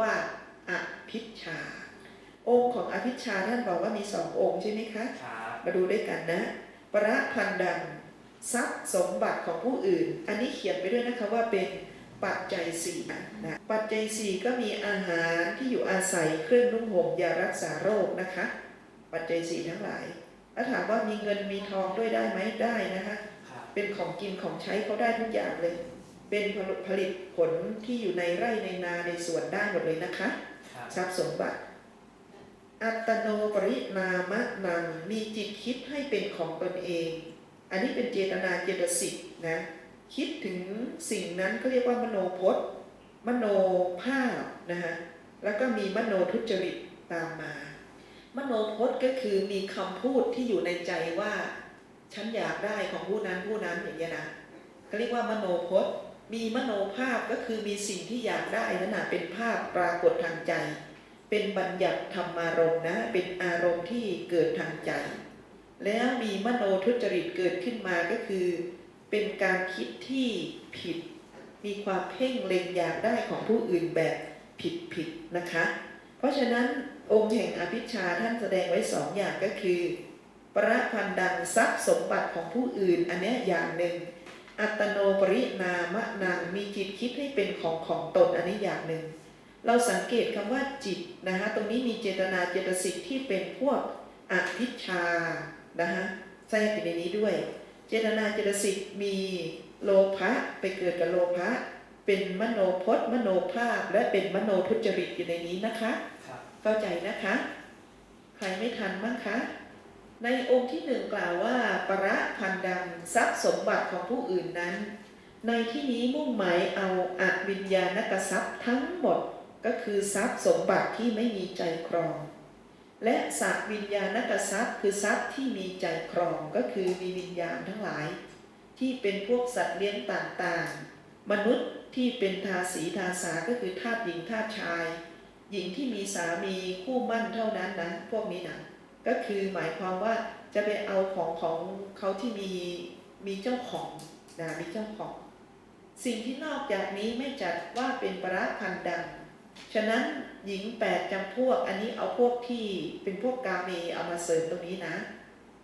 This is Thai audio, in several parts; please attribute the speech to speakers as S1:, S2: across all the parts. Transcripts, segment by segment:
S1: ว่าอภิชฌาองค์ของอภิชฌาท่านบอกว่ามีสององค์ใช่ไหมคะ
S2: ครับ
S1: มาดูด้วยกันนะประพันดังทรัพย์สมบัติของผู้อื่น อันนี้เขียนไปด้วยนะคะว่าเป็นปัจจัยสี่นะปัจจัยสี่ก็มีอาหารที่อยู่อาศัยเครื่องนุ่งห่มยารักษาโรคนะคะ ปัจจัยสี่ทั้งหลายแล้วถามว่ามีเงินมีทองด้วยได้ไหมได้นะคะ
S2: ครับ
S1: เป็นของกินของใช้เขาได้ทุกอย่างเลย เป็นผลิตผลที่อยู่ในไร่ในนาในสวนได้หมดเลยนะคะ
S2: ครับ
S1: ทรัพย์สมบัติ อัตโนปรินามะนังมีจิตคิดให้เป็นของตนเอง อันนี้เป็นเจตนาเจตสิกนะคิดถึงสิ่งนั้นก็เรียกว่ามโนพจน์ มโนภาพนะฮะแล้วก็มีมโนทุจริตตามมา มโนพจน์ก็คือมีคำพูดที่อยู่ในใจว่า ฉันอยากได้ของผู้นั้นผู้นั้นอย่างเงี้ยนะเขาเรียกว่ามโนพจน์ มีมโนภาพก็คือมีสิ่งที่อยากได้นั่นนะเป็นภาพปรากฏทางใจ เป็นบัญญัติธรรมารมณ์นะ เป็นอารมณ์ที่เกิดทางใจ แล้วมีมโนทุจริตเกิดขึ้นมาก็คือ เป็นการคิดที่ผิด มีความเพ่งเล็งอยากได้ของผู้อื่นแบบผิดผิดๆนะคะ เพราะฉะนั้นองค์แห่งอภิชาท่านแสดงไว้สองอย่างก็คือ ประพันดังทรัพย์สมบัติของผู้อื่น อันเนี้ยอย่างหนึ่ง อัตโนปรินามะนางมีจิตคิดให้เป็นของของตนอันนี้อย่างหนึ่ง เราสังเกตคำว่าจิตนะคะตรงนี้มีเจตนาเจตสิกที่เป็นพวกอภิชฌานะคะแทรกอยู่ในนี้ด้วย เจตนาเจตสิกมีโลภะไปเกิดกับโลภะเป็นมโนพจน์ มโนภาพ และเป็นมโนทุจริตอยู่ในนี้นะคะ
S2: ครับ
S1: เข้าใจนะคะ ใครไม่ทันบ้างคะ ในองค์ที่หนึ่งกล่าวว่า ประพันดังทรัพย์สมบัติของผู้อื่นนั้น ในที่นี้มุ่งหมายเอาอวิญญาณกทรัพย์ทั้งหมดก็คือทรัพย์สมบัติที่ไม่มีใจครอง และสัว์วิญญาณกทรัพย์คือทรัพย์ที่มีใจครองก็คือมีวิญญาณทั้งหลาย ที่เป็นพวกสัตว์เลี้ยงต่างๆ มนุษย์ที่เป็นทาสีทาสาก็คือทาสหญิงทาสชาย หญิงที่มีสามีคู่มั่นเท่านั้นนะพวกนี้นะ ก็คือหมายความว่าจะไปเอาของของเขาที่มีมีเจ้าของนะมีเจ้าของ สิ่งที่นอกจากนี้ไม่จัดว่าเป็นประพันดัง ฉะนั้นหญิงแปดจำพวกอันนี้เอาพวกที่เป็นพวกกาเมเอามาเสริมตรงนี้นะ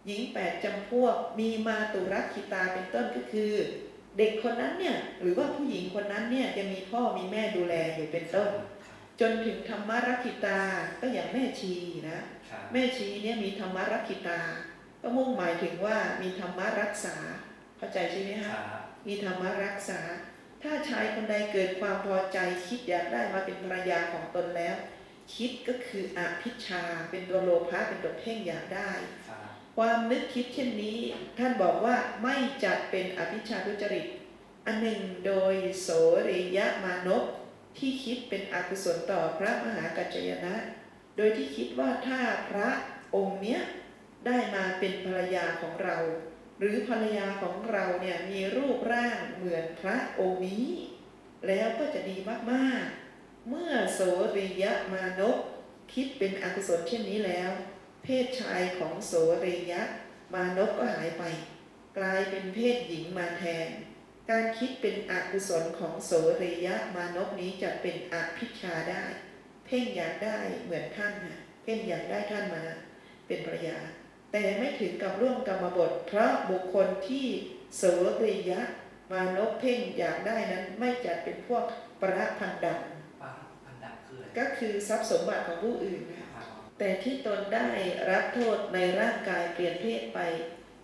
S1: หญิงแปดจำพวกมีมาตุรักขิตาเป็นต้นก็คือ เด็กคนนั้นเนี่ยหรือว่าผู้หญิงคนนั้นเนี่ยจะมีพ่อมีแม่ดูแลอยู่เป็นต้น จนถึงธรรมรักขิตาก็อย่างแม่ชีนะ แม่ชีเนี่ยมีธรรมรักขิตา ก็มุ่งหมายถึงว่ามีธรรมรักษา เข้าใจใช่ไหม
S2: ค
S1: ฮะ
S2: รับ
S1: มีธรรมรักษา ถ้าชายคนใดเกิดความพอใจคิดอยากได้มาเป็นภรรยาของตนแล้ว คิดก็คืออภิชฌาเป็นตัวโลภะเป็นตัวเพ่งอยากได้
S2: ครับ
S1: ความนึกคิดเช่นนี้ ท่านบอกว่าไม่จัดเป็นอภิชฌาทุจริต อันหนึ่งโดยโสริยมานพที่คิดเป็นอกุศลต่อพระมหากัจจยนะ โดยที่คิดว่าถ้าพระองค์เนี้ยได้มาเป็นภรรยาของเรา หรือภรรยาของเราเนี่ยมีรูปร่างเหมือนพระองค์นี้ แล้วก็จะดีมากๆ เมื่อโสริยมานพคิดเป็นอกุศลเช่นนี้แล้ว เพศชายของโสริยะมานพก็หายไป กลายเป็นเพศหญิงมาแทน การคิดเป็นอกุศลของโสริยะมานพนี้จะเป็นอภิชาได้ พ่งอยากได้เหมือนท่านนะเพ่งอยากได้ท่านมา เป็นภรรยา แต่ไม่ถึงกับร่วมกรรมบทเพราะบุคคลที่โสริยะมานพเพ่งอยากได้นั้นไม่จัดเป็นพวกประพันดัง
S2: ป้าพันดับคืออะไร
S1: ก็คือทรัพย์สมบัติของผู้อื่นนะ
S2: ครับ
S1: แต่ที่ตนได้รับโทษในร่างกายเปลี่ยนเพศไป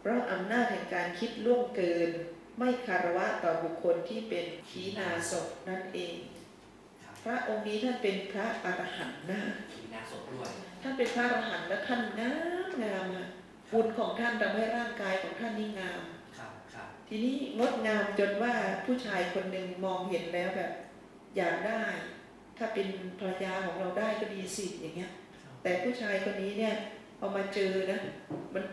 S1: เพราะอำนาจแห่งการคิดล่วงเกิน ไม่คารวะต่อบุคคลที่เป็นขีณาศพนั่นเอง
S2: ค รับ
S1: พระองค์นี้ท่านเป็นพระอรหันต์นะ
S2: มีนาศพด้วย
S1: ท่านเป็นพระอรหันต์และท่านงามงามอะบุญของท่านทำให้ร่างกายของท่านนี่งาม
S2: ครับครับ
S1: ทีนี้งดงามจนว่าผู้ชายคนหนึ่งมองเห็นแล้วแบบ อยากได้ ถ้าเป็นภรรยาของเราได้ก็ดีสิอย่างเงี้ย แต่ผู้ชายคนนี้เนี่ยพอมาเจอนะมัน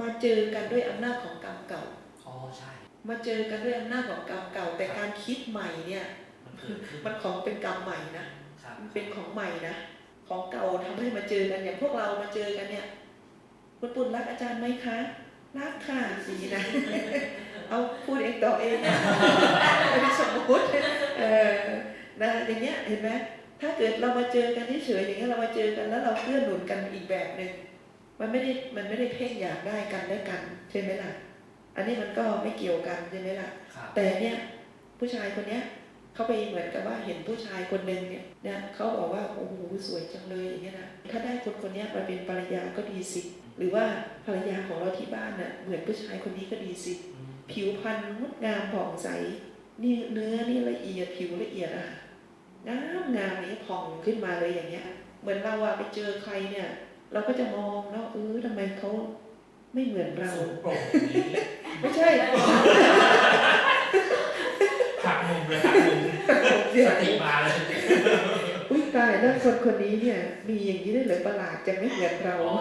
S1: มาเจอกันด้วยอำนาจของกรรมเก่า
S2: อ๋อใช่
S1: มาเจอกันด้วยอำนาจของกรรมเก่า แต่การคิดใหม่เนี่ย
S2: มันเกิดขึ้น
S1: มันของเป็นกรรมใหม่นะครับมันเป็นของใหม่นะของเก่าทำให้มาเจอกันอย่างพวกเรามาเจอกันเนี่ยคุณปุ่นรักอาจารย์ไหมคะรักค่ะดีนะเอาพูดเองต่อเองนะไม่ได้สมมติเออนะอย่างเงี้ยเห็นไหมถ้าเกิดเรามาเจอกันเฉยๆอย่างเงี้ยเรามาเจอกันแล้วเราเกื้อหนุนกันอีกแบบหนึ่งมันไม่ได้มันไม่ได้เพ่งอยากได้กันได้กันใช่ไหมล่ะ อันนี้มันก็ไม่เกี่ยวกันใช่ไหมล่ะ
S2: ครับ
S1: แต่เนี่ยผู้ชายคนเนี้ย เขาไปเหมือนกับว่าเห็นผู้ชายคนหนึ่งเนี่ยเนี่ยเขาบอกว่าโอ้โหสวยจังเลยอย่างเงี้ยนะถ้าได้คนคนเนี้ยมาเป็นภรรยาก็ดีสิ หรือว่าภรรยาของเราที่บ้านน่ะเหมือนผู้ชายคนนี้ก็ดีสิ
S2: อืม
S1: ผิวพรรณงดงามผ่องใสนี่เนื้อนี่ละเอียดผิวละเอียดอะงามงามนี้ผ่องขึ้นมาเลยอย่างเงี้ย เหมือนเราอะไปเจอใครเนี่ย เราก็จะมองแล้วเออทำไมเขาไม่เหมือนเรา
S3: สูงโปร่งอย่างนี้
S1: ไม่ใช่
S3: หักมุมเลยหักมุม
S1: เดี๋ยว
S3: สติมาเลย
S1: อุ้ยตายแล้วคนคนนี้เนี่ย มีอย่างนี้ได้วยเหรือประหลาดจะไม่เหมือนเรา
S3: อ๋อ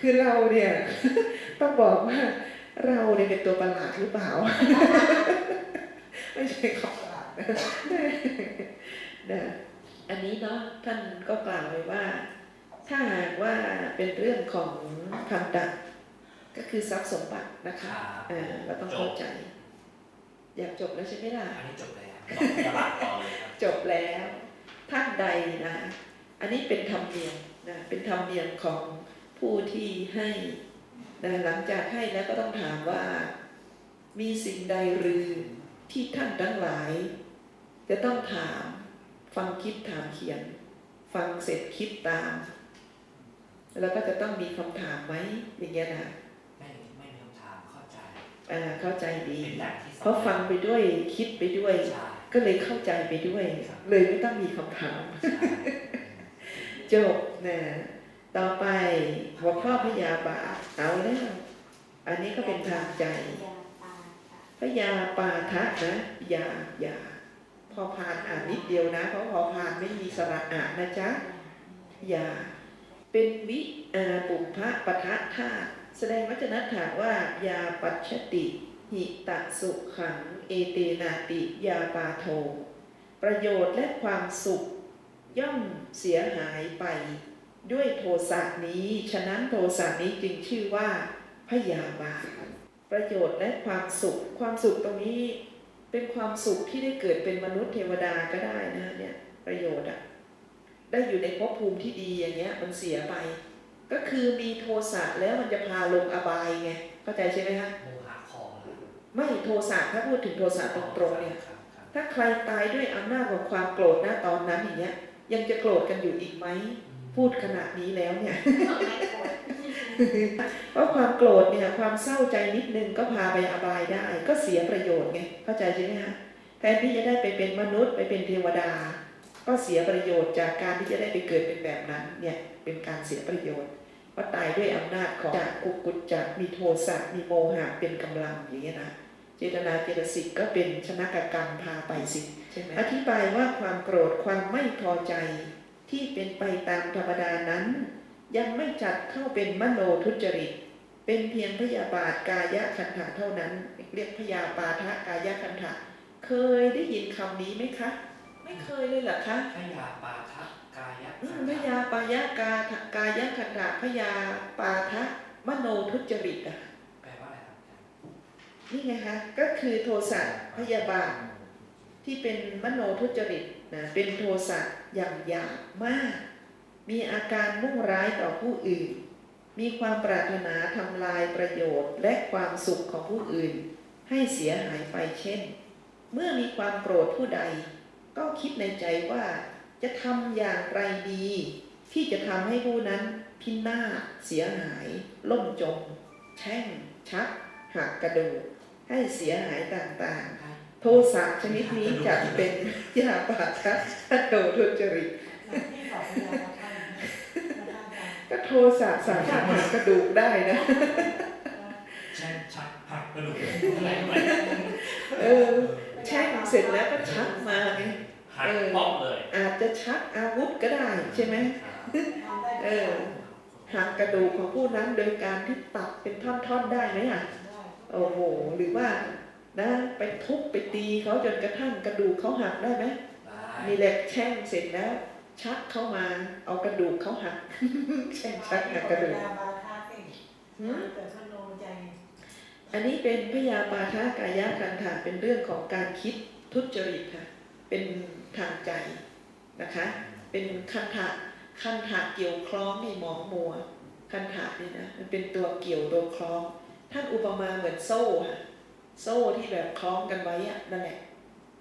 S1: คือเราเนี่ยต้องบอกว่าเราเนี่ยเป็นตัวประหลาดหรือเปล่า ไม่ใช่เขาประหลาดนะนะอันนี้เนาะท่านก็กล่าวไว้ว่า ถ้าหากว่าเป็นเรื่องของคำดักก็คือทรัพย์สมบัตินะ
S2: ค
S1: คะ
S2: รับ
S1: เออเราต้องเข้าใจ อยากจบแล้วใช่ไหมล่ะ
S2: อันนี้จบแล้วต่อตลาดต่อเลยครับ
S1: จบแล้วท่านใดนะ อันนี้เป็นธรรมเนียมนะเป็นธรรมเนียมของผู้ที่ให้นะหลังจากให้แล้วก็ต้องถามว่า มีสิ่งใดหรือที่ท่านทั้งหลาย จะต้องถามฟังคิดถามเขียน ฟังเสร็จคิดตาม แล้วก็จะต้องมีคำถามไหมอย่างเงี้ยนะ เข้าใจดี
S2: เป็นอย่างที่สอง
S1: เพราะฟังไปด้วยคิดไปด้วย
S2: ใช่
S1: ก็เลยเข้าใจไปด้วย เลยไม่ต้องมีคำถาม
S2: ใช่
S1: จบนะต่อไปหัวข้อพยาบาทเอาแล้วอันนี้ก็เป็นทางใจพยาปาทะนะยายาพอผ่านอ่านนิดเดียวนะ เพราะพอผ่านไม่มีสระอ่านนะจ๊ะยาเป็นวิอาปุพะปะทะธาตุ แสดงวัจนถามว่ายาปัจฉติ หิตะสุขัง เอเตนาติยาปาโท ประโยชน์และความสุข ย่อมเสียหายไป ด้วยโทสะนี้ ฉะนั้นโทสะนี้จึงชื่อว่าพยาบาทประโยชน์และความสุข ความสุขตรงนี้เป็นความสุขที่ได้เกิดเป็นมนุษย์เทวดาก็ได้นะเนี่ยประโยชน์อะได้อยู่ในภพภูมิที่ดีอย่างเงี้ยมันเสียไป ก็คือมีโทสะแล้วมันจะพาลงอบายไงเข้าใจใช่ไหมคะ
S2: โมหะของเหรอ
S1: ไม่โทสะถ้าพูดถึงโทสะตรงๆเนี่ย
S2: ครับครับ
S1: ถ้าใครตายด้วยอำนาจของความโกรธนะตอนนั้นอย่างเงี้ย ยังจะโกรธกันอยู่อีกไหมพูดขนาดนี้แล้วเนี่ยเพราะความโกรธเนี่ยความเศร้าใจนิดนึงก็พาไปอบายได้ ก็เสียประโยชน์ไงเข้าใจใช่ไหมคะแทนที่จะได้ไปเป็นมนุษย์ไปเป็นเทวดา ก็เสียประโยชน์จากการที่จะได้ไปเกิดเป็นแบบนั้นเนี่ย เป็นการเสียประโยชน์เพราะตายด้วยอำนาจของจากกุกุจจะมีโทสะมีโมหะเป็นกำลังอย่างเงี้ยนะเจตนาเจตสิกก็เป็นชนะกกรรมพาไปสิใช่ไหมอธิบายว่าความโกรธความไม่พอใจที่เป็นไปตามธรรมดานั้น ยังไม่จัดเข้าเป็นมโนทุจริต เป็นเพียงพยาบาทกายคันถะเท่านั้น เรียกพยาปาทะกายคันถะเคยได้ยินคำนี้ไหมคะ ไม่เคยเลยเหรอคะ
S2: พยาปาทะกายะ
S1: อื มพยาปายะกาทะกายคันถะพยาปาทะมโนทุจริตอะ
S2: แปลว่าอะไรครับ
S1: นี่ไงคะก็คือโทสะพยาบาทที่เป็นมโนทุจริตนะเป็นโทสะอย่างหยาบมาก มีอาการมุ่งร้ายต่อผู้อื่น มีความปรารถนาทำลายประโยชน์ และความสุขของผู้อื่น ให้เสียหายไปเช่น เมื่อมีความโกรธผู้ใด ก็คิดในใจว่า จะทำอย่างไรดี ที่จะทำให้ผู้นั้นพินาศเสียหาย ล่มจม แช่ง ชัก หักกระดูกให้เสียหายต่างๆ โทสะชนิดนี้จัดเป็นยาปาทะโดทุจริตก็โทสะสามารถหักกระดูกได้นะ
S3: แช่งชักหักกระดูกอะไรทำไม
S1: เออแช่งเสร็จแล้วก็ชักมาไง
S2: หักป๊อกเลย
S1: อาจจะชักอาวุธก็ได้ใช่ไหมเออหักกระดูกของผู้นั้นโดยการที่ตัดเป็นท่อนๆได้ไหมอะโอ้โหหรือว่านะไปทุบไปตีเขาจนกระทั่งกระดูกเขาหักได้ไหม
S2: ได้
S1: มีแหลกแช่งเสร็จแล้ว ชักเข้ามาเอากระดูกเขาหักแช่งชักหักกระดูกหืมอันนี้เป็นพยาปาทากายะกันถาเป็นเรื่องของการคิดทุจริตค่ะ เป็นทางใจนะคะ เป็นคันถะคันถะเกี่ยวคล้องในหมองมัวคันถะนี่นะมันเป็นตัวเกี่ยวตัวคล้อง ท่านอุปมาเหมือนโซ่ค่ะโซ่ที่แบบคล้องกันไว้อะนั่นแหละ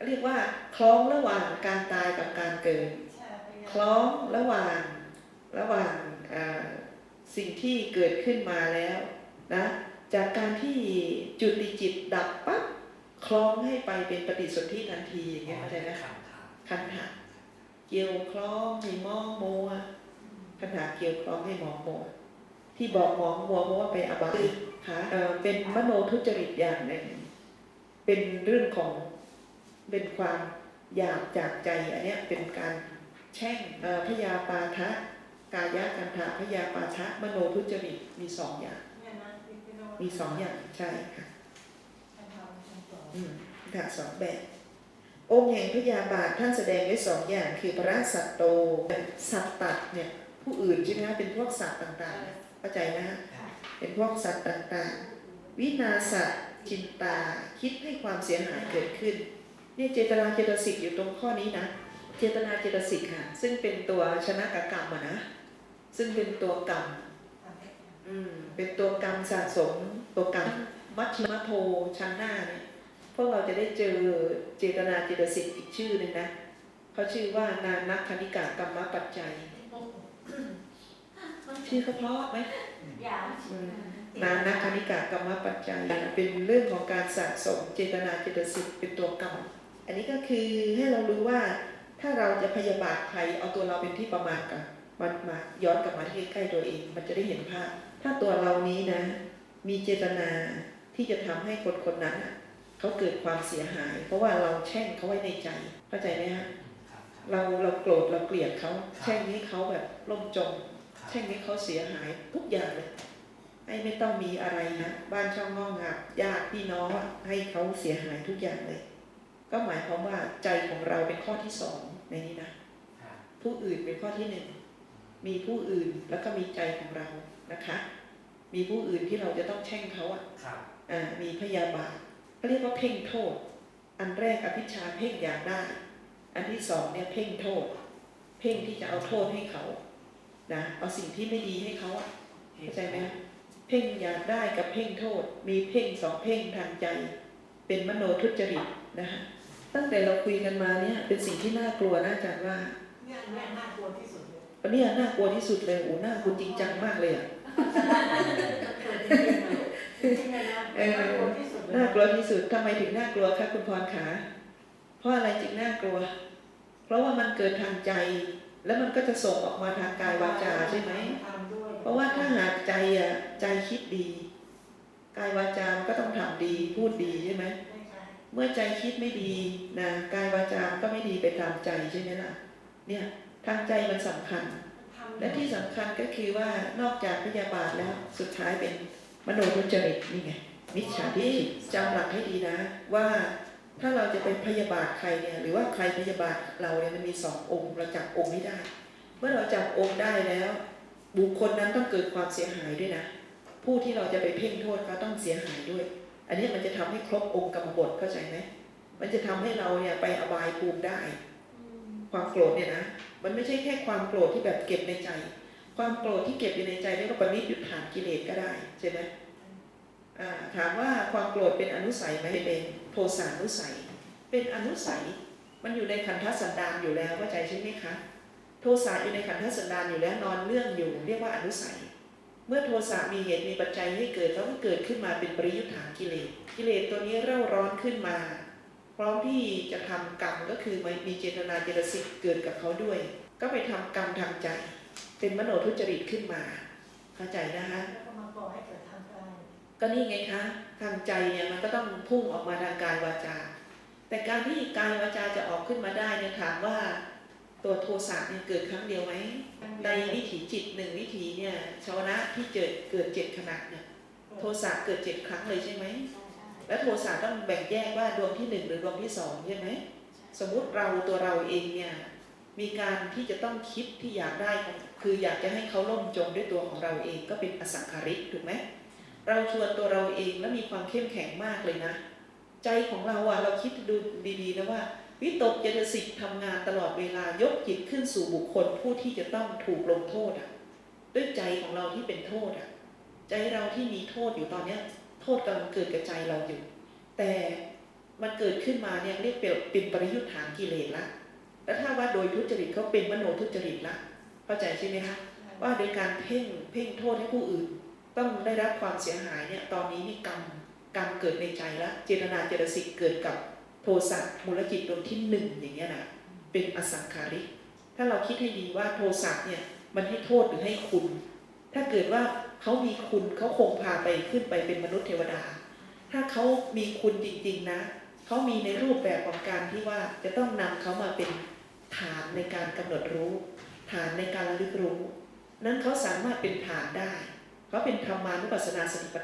S1: เรียกว่าคล้องระหว่างการตายกับการเกิด คล้องระหว่างระหว่างอ่าสิ่งที่เกิดขึ้นมาแล้วนะจากการที่จุติจิตดับปั๊บ คล้องให้ไปเป็นปฏิสนธิทันทีอย่างเงี้ยเข้าใจไหม
S2: ขันธา
S1: คันหะเกี่ยวคล้องให้มองมัวคันหะเกี่ยวคล้องให้มองมัวที่บอกมองมัวเพราะว่าไปอบายค่ะเอ่อเป็นมโนทุจริตอย่างหนึ่งเป็นเรื่องของเป็นความอยากจากใจอันเนี้ยเป็นการแช่งเอ่อพยาปาทะกายกันทะพยาปาทะมโนทุจริตมีสองอย่าง มีสองอย่างใช่ค่ะ อืมค่ะสองแบบ องค์แห่งพยาบาทท่านแสดงไว้สองอย่างคือพระสัตโตสัตตัดเนี่ยผู้อื่นใช่ไหมคะเป็นพวกสัตว์ต่างๆเข้าใจนะฮะเป็นพวกสัตว์ต่างๆ วินาสัตจินตาคิดให้ความเสียหายเกิดขึ้นเนี่ยเจตนาเจตสิกอยู่ตรงข้อนี้นะ เจตนาเจตสิกค่ะ ซึ่งเป็นตัวชนะกกรรมอะนะ ซึ่งเป็นตัวกรรมอืมเป็นตัวกรรมสะสมตัวกรรมมัชฌิมโทชั้นหน้าเนี่ย พวกเราจะได้เจอเจตนาเจตสิกอีกชื่อหนึ่งนะเขาชื่อว่านานักคณิกากรรมปัจจัย ชื่อเขาเพราะไหมอืมนานักคณิกากรรมปัจจัย เป็นเรื่องของการสะสมเจตนาเจตสิกเป็นตัวกรรมอันนี้ก็คือให้เรารู้ว่าถ้าเราจะพยาบาทใครเอาตัวเราเป็นที่ประมาณกันมันมาย้อนกลับมาที่ใกล้ๆตัวเอง มันจะได้เห็นภาพ ถ้าตัวเรานี้นะ มีเจตนาที่จะทำให้คนคนนั้นน่ะ เขาเกิดความเสียหาย เพราะว่าเราแช่งเขาไว้ในใจ เข้าใจไหมฮะ
S2: ครับ
S1: เราเราโกรธเราเกลียดเขาแช่งให้เขาแบบล่มจม
S2: ครับ
S1: แช่งให้เขาเสียหายทุกอย่างเลยไอ้ไม่ต้องมีอะไรนะบ้านช่องห้องหับญาติพี่น้องอะให้เขาเสียหายทุกอย่างเลย ก็หมายความว่าใจของเราเป็นข้อที่สองในนี้นะ
S2: ครับ
S1: ผู้อื่นเป็นข้อที่หนึ่งมีผู้อื่นแล้วก็มีใจของเรานะคะ มีผู้อื่นที่เราจะต้องแช่งเขาอะ
S2: ครับ
S1: อ่ามีพยาบาท เขาเรียกว่าเพ่งโทษ อันแรกอภิชาเพ่งอยากได้ อันที่สองเนี่ยเพ่งโทษ เพ่งที่จะเอาโทษให้เขานะเอาสิ่งที่ไม่ดีให้เขาอะเข้าใจไหมเพ่งอยากได้กับเพ่งโทษ มีเพ่งสองเพ่งทางใจ เป็นมโนทุจริตนะคะตั้งแต่เราคุยกันมาเนี่ยเป็นสิ่งที่น่ากลัวนะอาจารย์ว่า
S4: เนี่ยแม่น่ากลัวที่สุดเลย
S1: อันเนี้ยน่ากลัวที่สุดเลยโอ้น่ากลัวจริงจังมากเลยอะ
S4: เกิดจริงๆเลยจริงๆเลยนะน่ากลัวที่สุดเลย
S1: น่ากลัวที่สุดทำไมถึงน่ากลัวคะคุณพรขาเพราะอะไรจึงน่ากลัว เพราะว่ามันเกิดทางใจ แล้วมันก็จะส่งออกมาทางกายวาจาใช่ไหมเพราะว่าถ้าหากใจอะใจคิดดีกายวาจาก็ต้องทำดีพูดดีใช่ไหมเมื่อใจคิดไม่ดีนะกายวาจาก็ไม่ดีไปตามใจใช่ไหมล่ะ เนี่ยทางใจมันสำคัญ และที่สำคัญก็คือว่านอกจากพยาบาทแล้วสุดท้ายเป็น มโนทุจริตนี่ไงมิจฉาทิฏฐิจำหลักให้ดีนะ ว่าถ้าเราจะไปพยาบาทใครเนี่ยหรือว่าใครพยาบาทเราเนี่ยมันมีสององค์เราจับองค์ไม่ได้ เมื่อเราจับองค์ได้แล้ว บุคคลนั้นต้องเกิดความเสียหายด้วยนะ ผู้ที่เราจะไปเพ่งโทษเขาต้องเสียหายด้วย อันนี้มันจะทำให้ครบองค์กรรมบทเข้าใจไหมมันจะทำให้เราเนี่ยไปอบายภูมิได้ ความโกรธเนี่ยนะ มันไม่ใช่แค่ความโกรธที่แบบเก็บในใจ ความโกรธที่เก็บอยู่ในใจเรียกว่าปณิยุทธานกิเลสก็ได้ใช่ไหมถามว่าความโกรธเป็นอนุสัยไหมเป็นโทสานุสัย เป็นอนุสัยมันอยู่ในขันธสันดานอยู่แล้วเข้าใจใช่ไหมคะ โทสะอยู่ในขันธสันดานอยู่แล้วนอนเรื่องอยู่ เรียกว่าอนุสัย เมื่อโทสะมีเหตุมีปัจจัยให้เกิดแล้วก็เกิดขึ้นมาเป็นปริยุทธานกิเลสกิเลสตัวนี้เร่าร้อนขึ้นมา พร้อมที่จะทำกรรมก็คือมีเจตนาเจตสิกเกิดกับเขาด้วย ก็ไปทำกรรมทางใจ เป็นมโนทุจริตขึ้นมา เข้าใจนะคะ
S4: แล้วก็มาก่อให้เกิดทางกาย
S1: ก็นี่ไงคะทางใจเนี่ยมันก็ต้องพุ่งออกมาทางกายวาจา แต่การที่กายวาจาจะออกขึ้นมาได้เนี่ยถามว่าตัวโทสะเนี่ยเกิดครั้งเดียวไหมในวิถีจิตหนึ่งวิถีเนี่ยชาวนะที่เกิดเกิดเจ็ดขณะเนี่ยโทสะเกิดเจ็ดครั้งเลยใช่ไหมแล้วโทสะต้องแบ่งแยกว่าดวงที่หนึ่งหรือดวงที่สองใช่ไหมสมมุติเราตัวเราเองเนี่ย มีการที่จะต้องคิดที่อยากได้คืออยากจะให้เขาล่มจมด้วยตัวของเราเองก็เป็นอสังขาริกถูกไหมเราชวนตัวเราเองแล้วมีความเข้มแข็งมากเลยนะ ใจของเราอะเราคิดดูดีๆนะว่า วิตกเจตสิกทำงานตลอดเวลายกจิตขึ้นสู่บุคคลผู้ที่จะต้องถูกลงโทษอะด้วยใจของเราที่เป็นโทษอะใจเราที่มีโทษอยู่ตอนเนี้ย โทษกำลังเกิดกับใจเราอยู่ แต่มันเกิดขึ้นมาเนี่ยเรียกเป็นปริยุทธฐานกิเลสละ แล้วถ้าว่าโดยทุจริตเขาเป็นมโนทุจริตละเข้าใจใช่ไหมคะว่าโดยการเพ่งเพ่งโทษให้ผู้อื่น ต้องได้รับความเสียหายเนี่ยตอนนี้นี่กรรมกรรมเกิดในใจละเจตนาเจตสิกเกิดกับโทสะมูลจิตดวงที่หนึ่งอย่างเงี้ยนะเป็นอสังขาริกถ้าเราคิดให้ดีว่าโทสะเนี่ยมันให้โทษหรือให้คุณ ถ้าเกิดว่าเขามีคุณเขาคงพาไปขึ้นไปเป็นมนุษย์เทวดา ถ้าเขามีคุณจริง ๆนะเขามีในรูปแบบของการที่ว่าจะต้องนำเขามาเป็น ฐานในการกำหนดรู้ ฐานในการระลึกรู้ นั้นเขาสามารถเป็นฐานได้ เขาเป็นธรรมานุปัสสนาสติปัฏฐาน